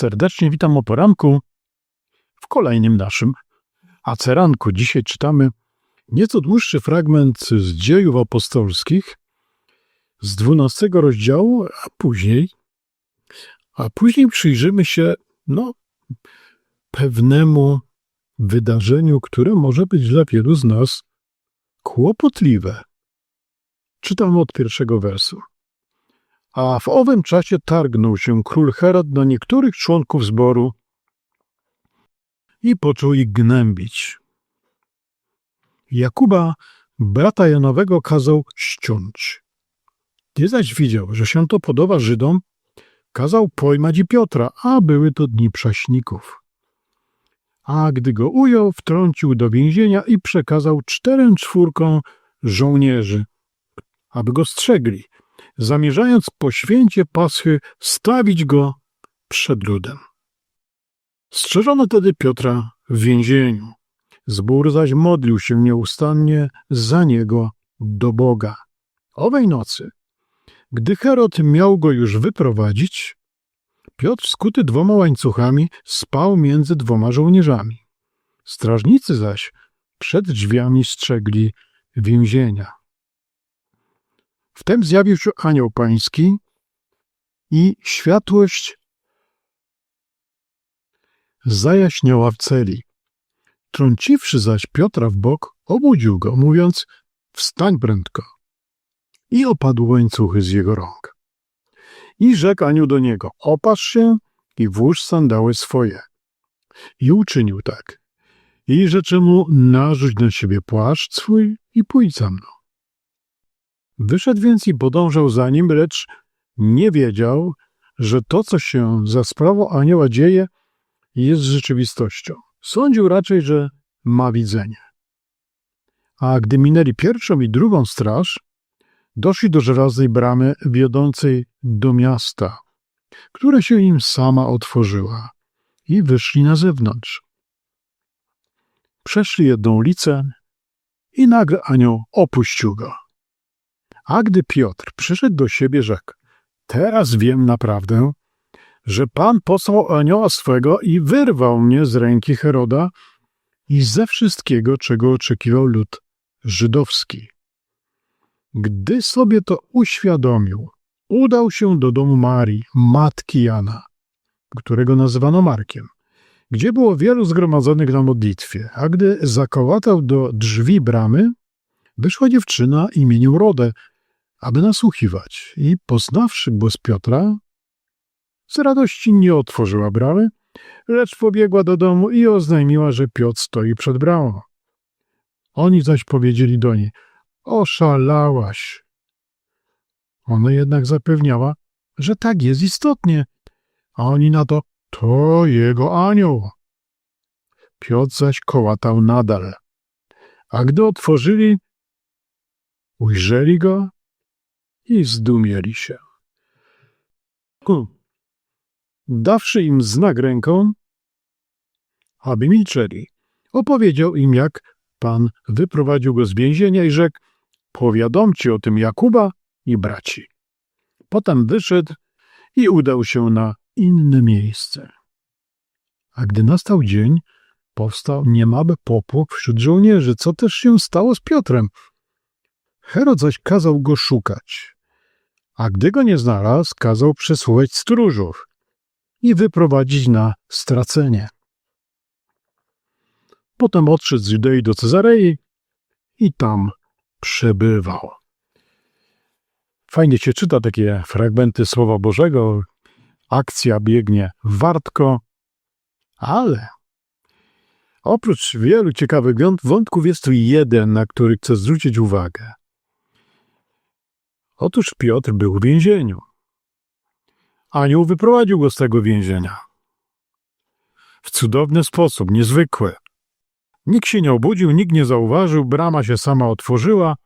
Serdecznie witam o poranku w kolejnym naszym aceranku. Dzisiaj czytamy nieco dłuższy fragment z dziejów apostolskich z 12 rozdziału, a później, a później przyjrzymy się no, pewnemu wydarzeniu, które może być dla wielu z nas kłopotliwe. Czytam od pierwszego wersu. A w owym czasie targnął się król Herod na niektórych członków zboru i począł ich gnębić. Jakuba, brata Janowego, kazał ściąć. Gdy zaś widział, że się to podoba Żydom, kazał pojmać i Piotra, a były to dni prześników. A gdy go ujął, wtrącił do więzienia i przekazał czterem czwórkom żołnierzy, aby go strzegli, zamierzając po święcie Paschy stawić go przed ludem. Strzeżono tedy Piotra w więzieniu. Zbór zaś modlił się nieustannie za niego do Boga. Owej nocy, gdy Herod miał go już wyprowadzić, Piotr skuty dwoma łańcuchami spał między dwoma żołnierzami. Strażnicy zaś przed drzwiami strzegli więzienia. Wtem zjawił się anioł pański i światłość zajaśniała w celi. Trąciwszy zaś Piotra w bok, obudził go, mówiąc: Wstań prędko. I opadł łańcuchy z jego rąk. I rzekł anioł do niego: Opasz się i włóż sandały swoje. I uczynił tak. I rzeczy mu narzuć na siebie płaszcz swój i pójdź za mną. Wyszedł więc i podążał za nim, lecz nie wiedział, że to, co się za sprawą anioła dzieje, jest rzeczywistością. Sądził raczej, że ma widzenie. A gdy minęli pierwszą i drugą straż, doszli do żelaznej bramy wiodącej do miasta, która się im sama otworzyła i wyszli na zewnątrz. Przeszli jedną ulicę i nagle anioł opuścił go. A gdy Piotr przyszedł do siebie, rzekł: Teraz wiem naprawdę, że Pan posłał anioła swego i wyrwał mnie z ręki Heroda i ze wszystkiego, czego oczekiwał lud żydowski. Gdy sobie to uświadomił, udał się do domu Marii, matki Jana, którego nazywano Markiem, gdzie było wielu zgromadzonych na modlitwie, a gdy zakołatał do drzwi bramy, wyszła dziewczyna imieniem Rodę, aby nasłuchiwać i poznawszy głos Piotra, z radości nie otworzyła bramy, lecz pobiegła do domu i oznajmiła, że Piotr stoi przed bramą. Oni zaś powiedzieli do niej, oszalałaś. Ona jednak zapewniała, że tak jest istotnie, a oni na to, to jego anioł. Piotr zaś kołatał nadal. A gdy otworzyli, ujrzeli go i zdumieli się. Dawszy im znak ręką, aby milczeli, opowiedział im, jak Pan wyprowadził go z więzienia i rzekł: Powiadomcie o tym Jakuba i braci. Potem wyszedł i udał się na inne miejsce. A gdy nastał dzień, powstał niemaby popłoch wśród żołnierzy, co też się stało z Piotrem. Herod zaś kazał go szukać, a gdy go nie znalazł, kazał przesłuchać stróżów i wyprowadzić na stracenie. Potem odszedł z Judei do Cezarei i tam przebywał. Fajnie się czyta takie fragmenty Słowa Bożego. Akcja biegnie wartko, ale oprócz wielu ciekawych wątków jest tu jeden, na który chcę zwrócić uwagę. Otóż Piotr był w więzieniu. Anioł wyprowadził go z tego więzienia. W cudowny sposób, niezwykły. Nikt się nie obudził, nikt nie zauważył, brama się sama otworzyła,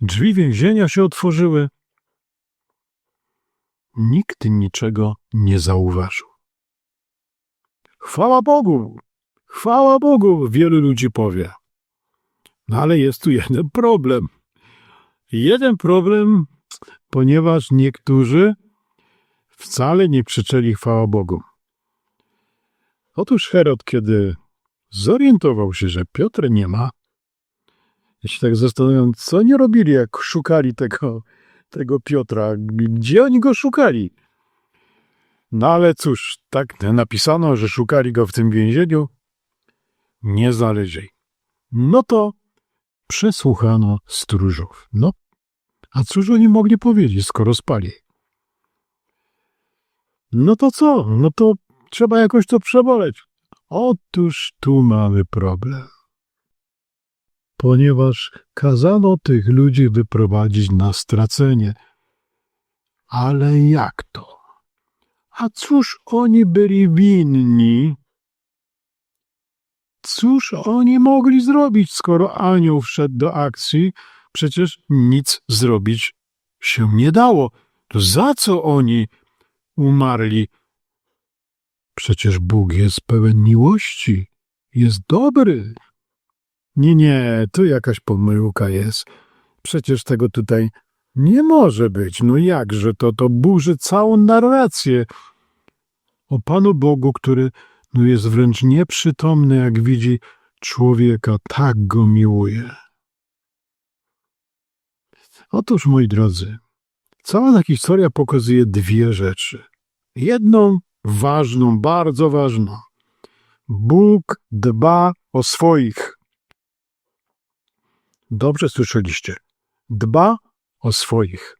drzwi więzienia się otworzyły. nikt niczego nie zauważył. Chwała Bogu! Chwała Bogu! Wielu ludzi powie. No ale jest tu jeden problem. Jeden problem, ponieważ niektórzy wcale nie krzyczeli chwała Bogu. Otóż Herod, kiedy zorientował się, że Piotr nie ma, ja się tak zastanawiam, co oni robili, jak szukali tego, tego Piotra, gdzie oni go szukali. No ale cóż, tak napisano, że szukali go w tym więzieniu, nie znaleźli. No to przesłuchano stróżów. No, a cóż oni mogli powiedzieć, skoro spali? No to co? No to trzeba jakoś to przeboleć. Otóż tu mamy problem. Ponieważ kazano tych ludzi wyprowadzić na stracenie. Ale jak to? A cóż oni byli winni? Cóż oni mogli zrobić, skoro anioł wszedł do akcji? Przecież nic zrobić się nie dało. To za co oni umarli? Przecież Bóg jest pełen miłości, jest dobry. Nie, nie, tu jakaś pomyłka jest. Przecież tego tutaj nie może być. No jakże to, to burzy całą narrację o Panu Bogu, który no jest wręcz nieprzytomny, jak widzi człowieka, tak go miłuje. Otóż, moi drodzy, cała ta historia pokazuje dwie rzeczy. Jedną ważną, bardzo ważną. Bóg dba o swoich. Dobrze słyszeliście. Dba o swoich.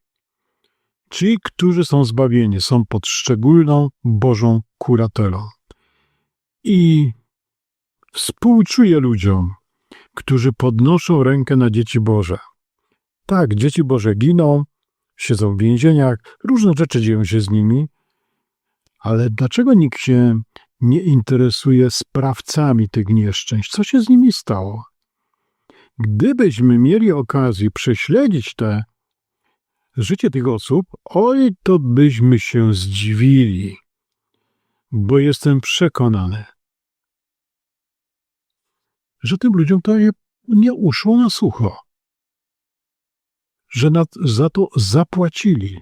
Ci, którzy są zbawieni, są pod szczególną Bożą kuratelą. I współczuję ludziom, którzy podnoszą rękę na dzieci Boże. Tak, dzieci Boże giną, siedzą w więzieniach, różne rzeczy dzieją się z nimi, ale dlaczego nikt się nie interesuje sprawcami tych nieszczęść? Co się z nimi stało? Gdybyśmy mieli okazję prześledzić te życie tych osób, oj, to byśmy się zdziwili, bo jestem przekonany, że tym ludziom to nie, uszło na sucho, że nad, za to zapłacili,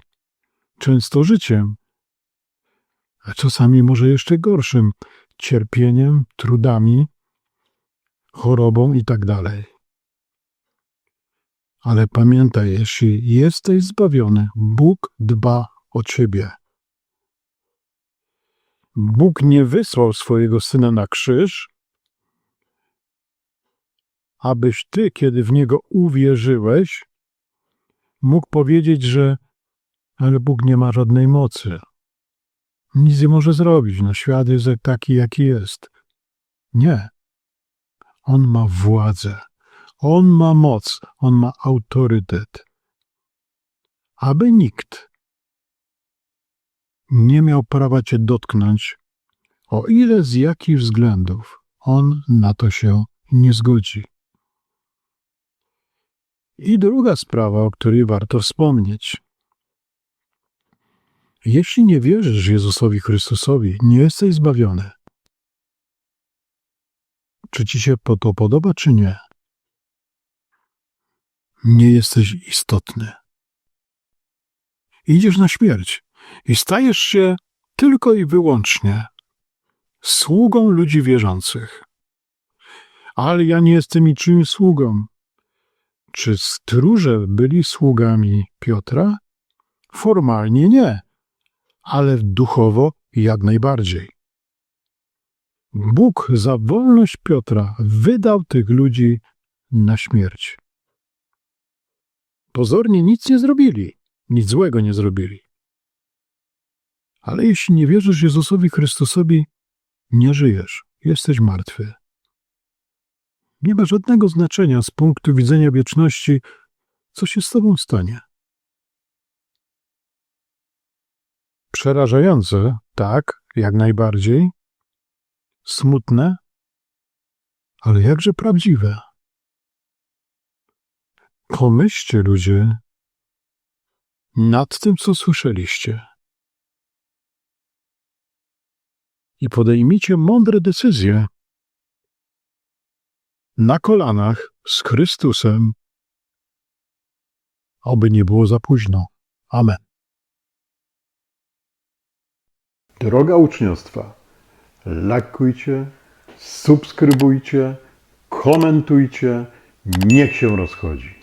często życiem, czasami może jeszcze gorszym cierpieniem, trudami, chorobą i tak. Ale pamiętaj, jeśli jesteś zbawiony, Bóg dba o ciebie. Bóg nie wysłał swojego syna na krzyż, abyś ty, kiedy w niego uwierzyłeś, mógł powiedzieć, że ale Bóg nie ma żadnej mocy. Nic nie może zrobić. No, świat jest taki, jaki jest. Nie. On ma władzę. On ma moc, on ma autorytet. Aby nikt nie miał prawa cię dotknąć, o ile z jakich względów on na to się nie zgodzi. I druga sprawa, o której warto wspomnieć. Jeśli nie wierzysz Jezusowi Chrystusowi, nie jesteś zbawiony. Czy ci się to podoba, czy nie? nie jesteś istotny. Idziesz na śmierć i stajesz się tylko i wyłącznie sługą ludzi wierzących. Ale ja nie jestem niczym sługą. Czy stróże byli sługami Piotra? Formalnie nie, ale duchowo jak najbardziej. Bóg za wolność Piotra wydał tych ludzi na śmierć. Pozornie nic nie zrobili, nic złego nie zrobili. Ale jeśli nie wierzysz Jezusowi Chrystusowi, nie żyjesz, jesteś martwy. Nie ma żadnego znaczenia z punktu widzenia wieczności, co się z tobą stanie. Przerażające, tak, jak najbardziej. Smutne, ale jakże prawdziwe. Pomyślcie, ludzie, nad tym, co słyszeliście. I podejmijcie mądre decyzje. Na kolanach z Chrystusem, aby nie było za późno. Amen. Droga uczniostwa, lajkujcie, subskrybujcie, komentujcie, niech się rozchodzi.